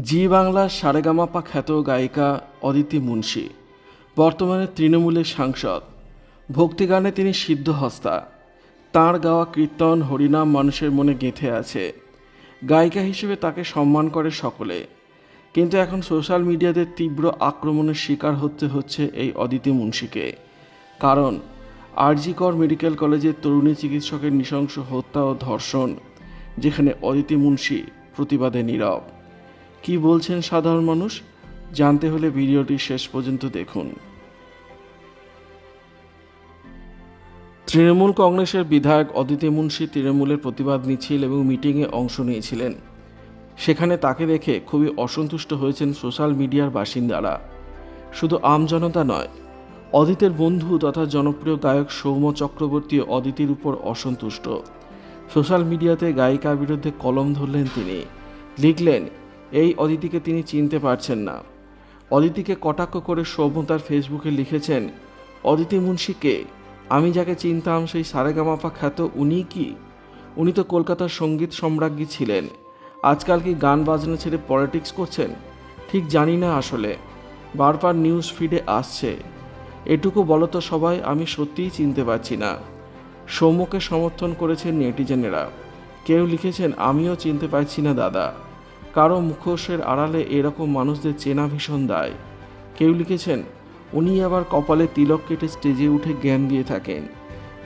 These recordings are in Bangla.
জি বাংলার সারেগামাপা খ্যাত গায়িকা অদিতি মুন্সি, বর্তমানে তৃণমূলের সাংসদ। ভক্তিগানে তিনি সিদ্ধহস্তা তাঁর গাওয়া কীর্তন হরিনাম মানুষের মনে গেঁথে আছে। গায়িকা হিসেবে তাকে সম্মান করে সকলে। কিন্তু এখন সোশ্যাল মিডিয়াতে তীব্র আক্রমণের শিকার হতে হচ্ছে এই অদিতি মুন্সিকে। কারণ, আরজিকর মেডিকেল কলেজের তরুণী চিকিৎসকের নৃশংস হত্যা ও ধর্ষণ, যেখানে অদিতি মুন্সি প্রতিবাদে নীরব। কি বলছেন সাধারণ মানুষ? জানতে হলে ভিডিওটি শেষ পর্যন্ত দেখুন। তৃণমূল কংগ্রেসের বিধায়ক অদিতি মুন্সি তৃণমূলের প্রতিবাদ মিছিল এবং মিটিংয়ে অংশ নিয়েছিলেন। সেখানে তাকে দেখে খুবই অসন্তুষ্ট হয়েছেন সোশ্যাল মিডিয়ার বাসিন্দারা। শুধু আমজনতা নয়, অদিতের বন্ধু তথা জনপ্রিয় গায়ক সৌম্য চক্রবর্তী অদিতির উপর অসন্তুষ্ট। সোশ্যাল মিডিয়াতে গায়িকার বিরুদ্ধে কলম ধরলেন তিনি। লিখলেন এই অদিতিকে তিনি চিনতে পারছেন না। অদিতিকে কটাক্ষ করে সৌম্য তার ফেসবুকে লিখেছেন, অদিতি মুন্সিকে আমি যাকে চিনতাম সেই সারেগামাপা খ্যাত উনি কি? উনি তো কলকাতার সংগীত সম্রাজ্ঞী ছিলেন। আজকাল কি গান বাজনা ছেড়ে পলিটিক্স করছেন? ঠিক জানি না আসলে। বারবার নিউজ ফিডে আসছে। এটুকু বলো তো সবাই, আমি সত্যিই চিনতে পারছি না। সৌম্যকে সমর্থন করেছেন নেটিজেনেরা। কেউ লিখেছেন, আমিও চিনতে পারছি না, দাদা। কারও মুখোশের আড়ালে এরকম মানুষদের চেনা ভীষণ দায়। কেউ লিখেছেন, উনি আবার কপালে তিলক কেটে স্টেজে উঠে জ্ঞান দিয়ে থাকেন।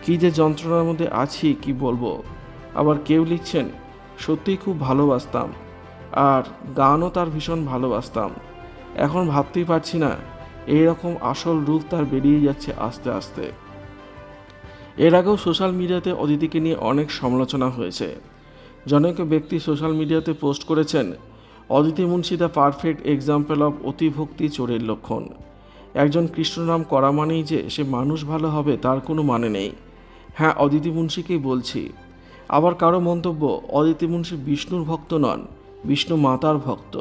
কি যে যন্ত্রণার মধ্যে আছি, কি বলব? আবার কেউ লিখছেন, সত্যিই খুব ভালোবাসতাম, আর গানও তার ভীষণ ভালোবাসতাম। এখন ভাবতেই পারছি না এইরকম আসল রূপ তার বেরিয়ে যাচ্ছে আস্তে আস্তে। এর আগেও সোশ্যাল মিডিয়াতে অদিতিকে নিয়ে অনেক সমালোচনা হয়েছে। জনৈক ব্যক্তি সোশ্যাল মিডিয়াতে পোস্ট করেছেন, Aditi Munshi the perfect example of অতিভক্তি চোরের লক্ষণ। একজন কৃষ্ণনাম করা মানেই যে সে মানুষ ভালো হবে তার কোনো মানে নেই। হ্যাঁ অদিতি মুন্সিকেই বলছি। আবার কারও মন্তব্য, অদিতি মুন্সি বিষ্ণুর ভক্ত নন, বিষ্ণু মাতার ভক্ত।